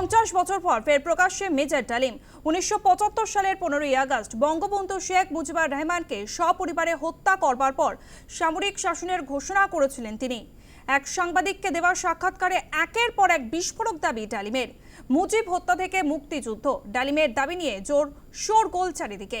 পঞ্চাশ বছর পর ফের প্রকাশ্যে মেজর ডালিম। উনিশশো পঁচাত্তর সালের পনেরোই আগস্ট বঙ্গবন্ধু শেখ মুজিবুর রহমানকে সপরিবারে হত্যা করবার পর সামরিক শাসনের ঘোষণা করেছিলেন তিনি। এক সাংবাদিককে দেওয়া সাক্ষাৎকারে একের পর এক বিস্ফোরক দাবি ডালিমের। মুজিব হত্যা থেকে মুক্তিযুদ্ধ। ডালিমের দাবি নিয়ে জোর শোরগোল চারিদিকে।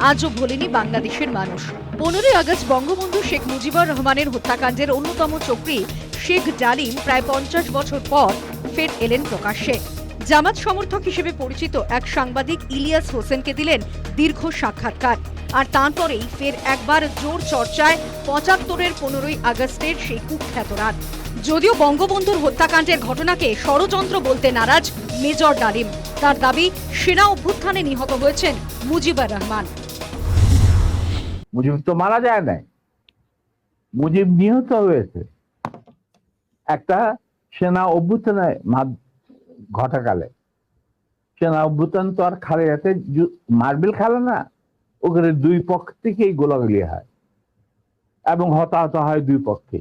আজও ভোলেনি বাংলাদেশের মানুষ। পনেরোই আগস্ট বঙ্গবন্ধু শেখ মুজিবুর রহমানের হত্যাকাণ্ডের অন্যতম চক্রী শেখ ডালিম প্রায় পঞ্চাশ বছর পর ফের এলেন প্রকাশ্যে। জামাত সমর্থক হিসেবে পরিচিত এক সাংবাদিক ইলিয়াস হোসেনকে দিলেন দীর্ঘ সাক্ষাৎকার। আর তারপরেই ফের একবার জোর চর্চায় পঁচাত্তরের পনেরোই আগস্টের সেই কুখ্যাত রাত। যদিও বঙ্গবন্ধুর হত্যাকাণ্ডের ঘটনাকে ষড়যন্ত্র বলতে নারাজ মেজর ডালিম। তার দাবি, সেনা অভ্যুত্থানে নিহত হয়েছেন মুজিবুর রহমান। মুজিব তো মারা যায় নাই। মুজিব নিহত হয়েছে। একটা সেনা অভ্যুত্থানে ঘটাকালে। সেনা অভ্যুত্থান তো আর খালে যাতে মার্বেল খেলে না, ওখানে দুই পক্ষ থেকেই গোলাগুলি হয় এবং হতাহত হয় দুই পক্ষে।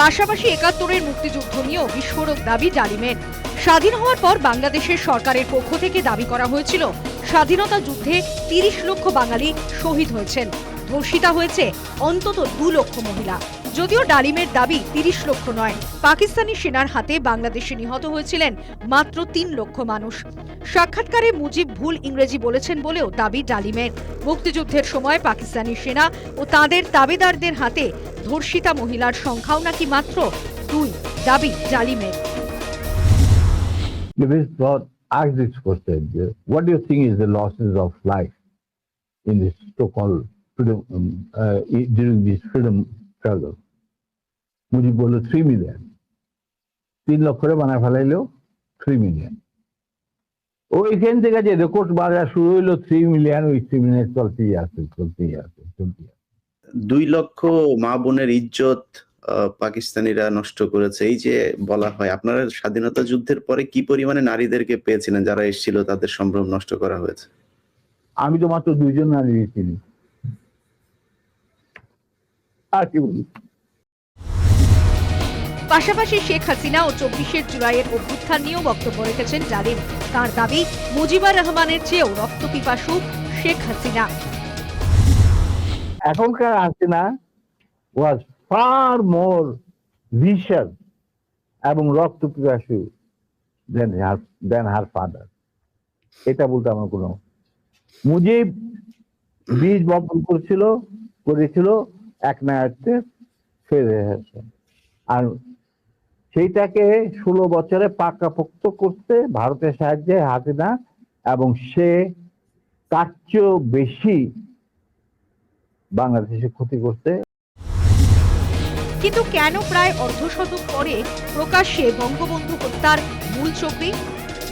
পাশাপাশি একাত্তরের মুক্তিযুদ্ধ নিয়েও বিস্ফোরক দাবি ডালিমের স্বাধীন হওয়ার পর বাংলাদেশের সরকারের পক্ষ থেকে দাবি করা হয়েছিল, স্বাধীনতা যুদ্ধে তিরিশ লক্ষ বাঙালি শহীদ হয়েছেন। ধর্ষিতা হয়েছে অন্তত দু লক্ষ মহিলা। যদিও ডালিমের দাবি তিরিশ লক্ষ নয়, পাকিস্তানি সেনার হাতে বাংলাদেশে নিহত হয়েছিলেন মাত্র তিন লক্ষ মানুষ। সাক্ষাৎকারে মুজিব ভুল ইংরেজি বলেছেন বলেও দাবি ডালিমের। মুক্তিযুদ্ধের সময় পাকিস্তানি সেনা ও তাদের তাবেদারদের হাতে ধর্ষিতা মহিলার সংখ্যাও নাকি মাত্র দুই, দাবি ডালিমের। Davis thought, asked this question, uh, what do you think is the losses of life in this so-called freedom, um, uh, during this freedom struggle? Mujib বলল থ্রি মিলিয়ন তিন লক্ষরে বানায় ফেলাইলো থ্রি মিলিয়ন ওইখান থেকে যে রেকর্ড বাজার শুরু হইল থ্রি মিলিয়ন ওই থ্রি মিলিয়ন চলতেই আছে চলতেই আছে চলতেই আছে দুই লক্ষ মা বোনের ইজ্জত পাকিস্তানিরা নষ্ট করেছে। এই যে বলা হয় আপনারা স্বাধীনতা যুদ্ধের পরে কি পরিমাণে নারীদেরকে পেয়েছিলেন যারা এসেছিল তাদের সম্ভ্রম নষ্ট করা হয়েছে? আমি তো মাত্র দুইজন নারী চিনি আর কি বলি পাশাপাশি শেখ হাসিনা ও চব্বিশের জুলাইয়ের অভ্যুত্থান নিয়েও বক্তব্য রেখেছেন ডালিম তার দাবি মুজিবুর রহমানের চেয়েও রক্তপিপাসু শেখ হাসিনা। এখনকার Hasina was far more vision এবং রক্ত পিপাসু দেন দেন হার ফাদার এটা বলতে আমার কোনো মুজিব বীজ বপন করেছিল করেছিল, এক ফেরে এসেছে আর সেইটাকে ষোলো বছরে পাকাপোক্ত করতে ভারতের সাহায্যে হাসিনা এবং সে তার চেয়েও বেশি বাংলাদেশে ক্ষতি করতে কিন্তু কেন প্রায় অর্ধশতক পরে প্রকাশ্যে বঙ্গবন্ধু হত্যার মূল চক্রী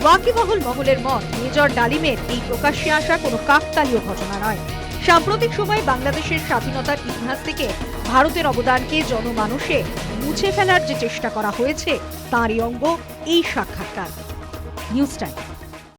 ওয়াকিবহল মহলের মত মেজর ডালিমের এই প্রকাশ্যে আসা কোনো কাকতালীয় ঘটনা নয়। সাম্প্রতিক সময়ে বাংলাদেশের স্বাধীনতার ইতিহাস থেকে ভারতের অবদানকে জনমানুষে মুছে ফেলার যে চেষ্টা করা হয়েছে, তারই অঙ্গ এই সাক্ষাৎকার। News time.